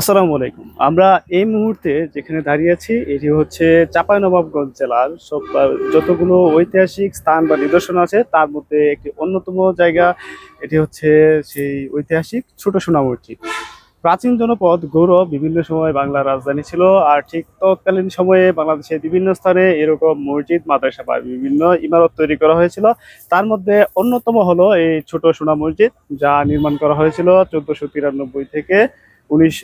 আসসালামু আলাইকুম। আমরা এই মুহূর্তে যেখানে দাঁড়িয়ে আছি, এটি হচ্ছে চাঁপাইনবাবগঞ্জ জেলার সব যতগুলো ঐতিহাসিক স্থান বা নিদর্শন আছে, তার মধ্যে একটি অন্যতম জায়গা, এটি হচ্ছে সেই ঐতিহাসিক ছোট সোনা মসজিদ। প্রাচীন জনপদ, গৌরব, বিভিন্ন সময় বাংলার রাজধানী ছিল, আর ঠিক তৎকালীন সময়ে বাংলাদেশের বিভিন্ন স্থানে এরকম মসজিদ, মাদ্রাসা বা বিভিন্ন ইমারত তৈরি করা হয়েছিল। তার মধ্যে অন্যতম হলো এই ছোট সোনা মসজিদ, যা নির্মাণ করা হয়েছিল চোদ্দশো তিরানব্বই থেকে উনিশ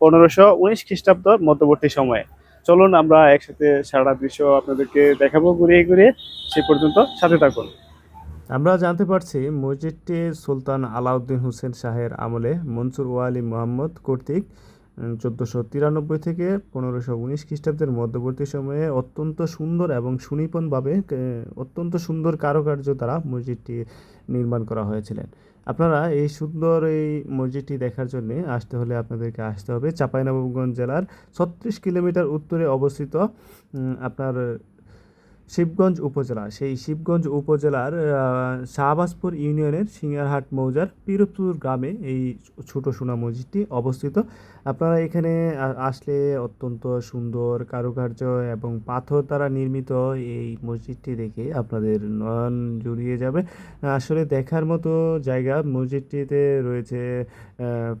পনেরোশো উনিশ খ্রিস্টাব্দ মধ্যবর্তী সময়ে। চলুন আমরা একসাথে সারা দৃশ্য আপনাদেরকে দেখাবো, ঘুরিয়ে ঘুরিয়ে। সে পর্যন্ত সাথে থাকুন। আমরা জানতে পারছি মসজিদটি সুলতান আলাউদ্দিন হোসেন শাহের আমলে মনসুর ওয়ালি মোহাম্মদ কর্তৃক চোদ্দোশো তিরানব্বই থেকে পনেরোশো উনিশ খ্রিস্টাব্দের মধ্যবর্তী সময়ে অত্যন্ত সুন্দর এবং সুনিপনভাবে অত্যন্ত সুন্দর কারুকার্য দ্বারা মসজিদটি নির্মাণ করা হয়েছিলেন। আপনারা এই সুন্দর এই মসজিদটি দেখার জন্য আসতে হলে আপনাদেরকে আসতে হবে চাঁপাইনবাবগঞ্জ জেলার ছত্রিশ কিলোমিটার উত্তরে অবস্থিত আপনার শিবগঞ্জ উপজেলা। সেই শিবগঞ্জ উপজেলার শাহবাজপুর ইউনিয়নের সিঙ্গারহাট মৌজার পিরোজপুর গ্রামে এই ছোট সোনা মসজিদটি অবস্থিত। আপনারা এখানে আসলে অত্যন্ত সুন্দর কারুকার্য এবং পাথর দ্বারা নির্মিত এই মসজিদটি দেখে আপনাদের নয়ন জুড়িয়ে যাবে। আসলে দেখার মতো জায়গা মসজিদটিতে রয়েছে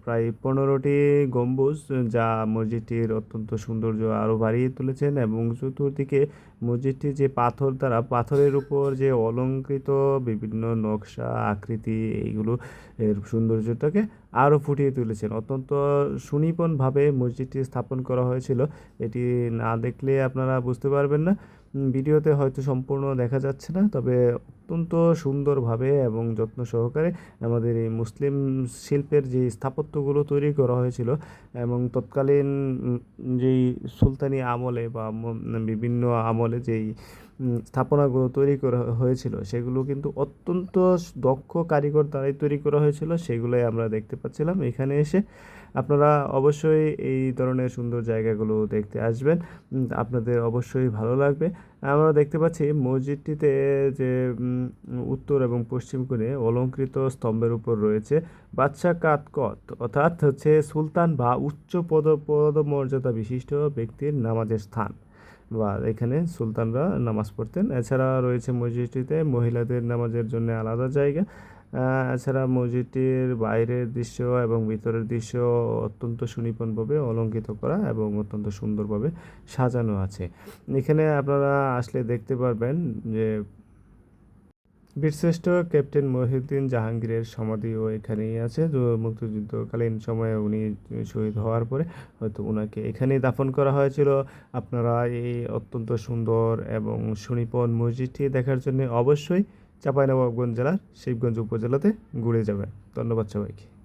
প্রায় পনেরোটি গম্বুজ, যা মসজিদটির অত্যন্ত সৌন্দর্য আরও বাড়িয়ে তুলেছেন এবং চতুর্দিকে মসজিদটি যে পাথর দ্বারা পাথরের উপর যে অলঙ্কৃত বিভিন্ন নকশা, আকৃতি, এইগুলো এর সৌন্দর্যটাকে আরও ফুটিয়ে তুলেছেন। অত্যন্ত সুনিপুণভাবে মসজিদটি স্থাপন করা হয়েছিল। এটি না দেখলে আপনারা বুঝতে পারবেন না। ভিডিওতে হয়তো সম্পূর্ণ দেখা যাচ্ছে না, তবে অত্যন্ত সুন্দরভাবে এবং যত্ন সহকারে আমাদের এই মুসলিম শিল্পের যে স্থাপত্যগুলো তৈরি করা হয়েছিল এবং তৎকালীন যেই সুলতানি আমলে বা বিভিন্ন আমলে যেই স্থাপনাগুলো তৈরি করা হয়েছিল, সেগুলো কিন্তু অত্যন্ত দক্ষ কারিগর দ্বারাই তৈরি করা হয়েছিল, সেগুলোই আমরা দেখতে পাচ্ছিলাম। এখানে এসে আপনারা অবশ্যই এই ধরনের সুন্দর জায়গাগুলো দেখতে আসবেন। আপনাদের অবশ্যই ভালো লাগবে। আমরা দেখতে পাচ্ছি মসজিদটিতে যে উত্তর এবং পশ্চিম কোণে অলঙ্কৃত স্তম্ভের উপর রয়েছে বাদশাহ কাতকত, অর্থাৎ হচ্ছে সুলতান বা উচ্চ পদ পদমর্যাদা বিশিষ্ট ব্যক্তির নামাজের স্থান। বা এখানে সুলতানরা নামাজ পড়তেন। এছাড়া রয়েছে মসজিদটিতে মহিলাদের নামাজের জন্য আলাদা জায়গা। এছাড়া মসজিদটির বাইরের দৃশ্য এবং ভিতরের দৃশ্য অত্যন্ত সুনিপুণভাবে অলঙ্কিত করা এবং অত্যন্ত সুন্দরভাবে সাজানো আছে। এখানে আপনারা আসলে দেখতে পারবেন যে বীরশ্রেষ্ঠ ক্যাপ্টেন মহিউদ্দিন জাহাঙ্গীরের সমাধিও এখানেই আছে। মুক্তিযুদ্ধকালীন সময়ে উনি শহীদ হওয়ার পরে হয়তো ওনাকে এখানেই দাফন করা হয়েছিল। আপনারা এই অত্যন্ত সুন্দর এবং সুনিপন মসজিদটি দেখার জন্য অবশ্যই চাঁপাইনবাবগঞ্জ জেলার শিবগঞ্জ উপজেলাতে ঘুরে যাবেন। ধন্যবাদ সবাইকে।